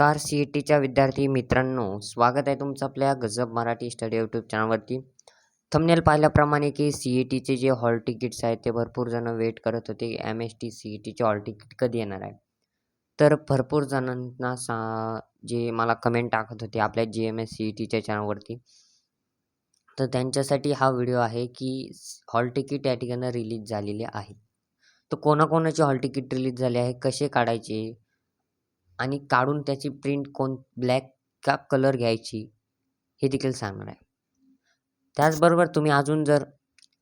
नमस्कार C E टीच्या विद्यार्थी मित्रांनो. स्वागत आहे तुमचं आपल्या गजब मराठी स्टडी यूट्यूब चॅनलवरती. थंबनेल पाहिल्याप्रमाणे की सी ई टीचे जे हॉल तिकीट्स आहेत ते भरपूर जणं वेट करत होते. M S T C E टीचे हॉल तिकीट कधी येणार आहे? तर भरपूर जणांना सा जे मला कमेंट टाकत होते आपल्या G M S C E टीच्या चॅनलवरती तर त्यांच्यासाठी हा व्हिडिओ आहे की हॉल तिकीट या ठिकाणी रिलीज झालेले आहे तर कोणाकोणाचे हॉल तिकीट रिलीज झाले आहे? कसे काढायचे? आणि काढून त्याची प्रिंट कोण ब्लॅक का कलर घ्यायची हे देखील सांगणार आहे. त्याचबरोबर तुम्ही अजून जर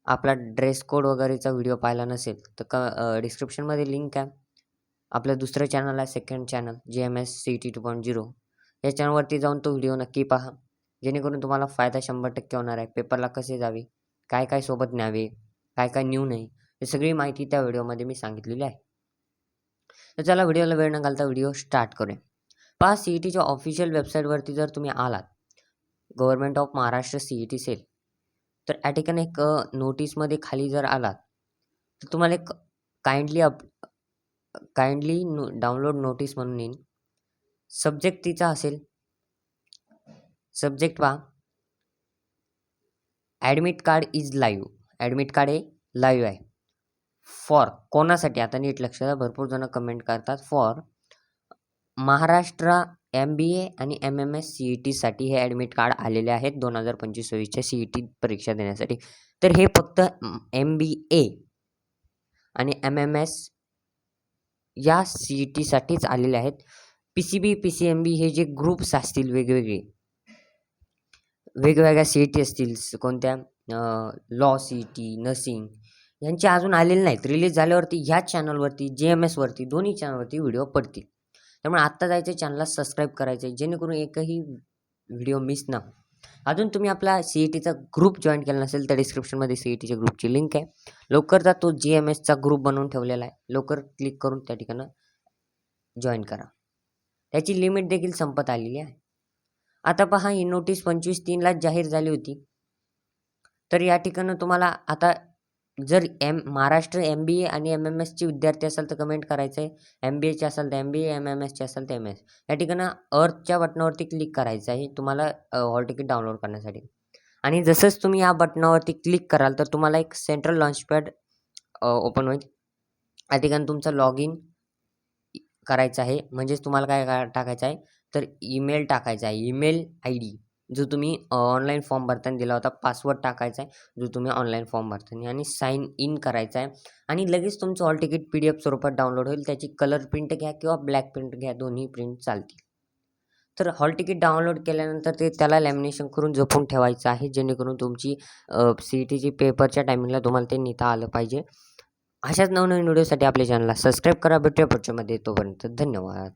आपला ड्रेस कोड वगैरेचा व्हिडिओ पाहिला नसेल तर क डिस्क्रिप्शनमध्ये लिंक आहे. आपलं दुसरं चॅनल आहे सेकंड चॅनल जे M S C T two point zero या चॅनलवरती जाऊन तो व्हिडिओ नक्की पहा. जेणेकरून तुम्हाला फायदा शंभर टक्के होणार आहे. पेपरला कसे जावे काय काय सोबत न्यावे काय काय न्यू नये हे सगळी माहिती त्या व्हिडिओमध्ये मी सांगितलेली आहे. तर चला व्हिडिओला वेळ न घालता व्हिडिओ स्टार्ट करूया. पहा सी ई टीच्या ऑफिशियल वेबसाईटवरती जर तुम्ही आलात government of Maharashtra C E T cell तर या ठिकाणी एक नोटीसमध्ये खाली जर आलात तर तुम्हाला एक kindly up kindly no download notice म्हणून येईन सब्जेक्ट तिचा असेल. सब्जेक्ट पहा. Admit card is live admit card हे लाईव्ह आहे. फॉर कोणासाठी? आता नीट लक्ष द्या. भरपूर जण कमेंट करतात. For Maharashtra M B A आणि M M S C E टीसाठी हे ॲडमिट कार्ड आलेले आहेत दोन हजार पंचवीस सव्वीसच्या सी ई टी परीक्षा देण्यासाठी. तर हे फक्त एम बी ए आणि एम एम एस या सी ई टीसाठीच आलेले आहेत. P C B P C M B हे जे ग्रुप्स असतील वेगवेगळे वेगवेगळ्या सी ई टी असतील कोणत्या law C E T nursing यांचे अजून आलेले नाहीत. रिलीज झाल्यावरती ह्याच चॅनलवरती जे एम एसवरती दोन्ही चॅनलवरती व्हिडिओ पडतील. त्यामुळे आत्ता जायचं चॅनलला सबस्क्राईब करायचं आहे जेणेकरून एकही व्हिडिओ मिस ना हो. अजून तुम्ही आपला सी ई टीचा ग्रुप जॉईन केला नसेल तर डिस्क्रिप्शनमध्ये सी ई टीच्या ग्रुपची लिंक आहे. लवकरचा तो जी एम एसचा ग्रुप बनवून ठेवलेला आहे. लवकर क्लिक करून त्या ठिकाणं जॉईन करा. त्याची लिमिट देखील संपत आलेली आहे. आता पहा ही नोटीस पंचवीस तीनलाच जाहीर झाली होती. तर या ठिकाणं तुम्हाला आता जर M Maharashtra M B A आणि एम एम एसची विद्यार्थी असाल तर कमेंट करायचं आहे एम बी एचे असाल तर M B A M M एसचे असाल तर एम एस या ठिकाणं अर्थच्या बटनावरती क्लिक करायचं आहे तुम्हाला हॉल तिकीट डाउनलोड करण्यासाठी. आणि जसंच तुम्ही या बटनावरती क्लिक कराल तर तुम्हाला एक सेंट्रल लॉन्चपॅड ओपन होईल. या ठिकाणी तुमचं लॉग इन करायचं आहे. म्हणजेच तुम्हाला काय टाकायचं आहे? तर ईमेल टाकायचा आहे. ईमेल आय डी जो तुम्ही ऑनलाईन फॉर्म भरताना दिला होता पासवर्ड टाकायचा आहे जो तुम्ही ऑनलाईन फॉर्म भरताना आणि साईन इन करायचा आहे आणि लगेच तुमचं hall ticket P D F स्वरूपात डाउनलोड होईल त्याची कलर प्रिंट घ्या किंवा ब्लॅक प्रिंट घ्या दोन्ही प्रिंट चालतील. तर हॉल तिकीट डाउनलोड केल्यानंतर ते त्याला लॅमिनेशन करून जपून ठेवायचं आहे जेणेकरून तुमची सी ई टीची पेपरच्या टायमिंगला तुम्हाला ते नेता आलं पाहिजे. अशाच नवनवीन व्हिडिओसाठी आपल्या चॅनलला सबस्क्राईब करा भेटूया पुढच्यामध्ये तोपर्यंत धन्यवाद.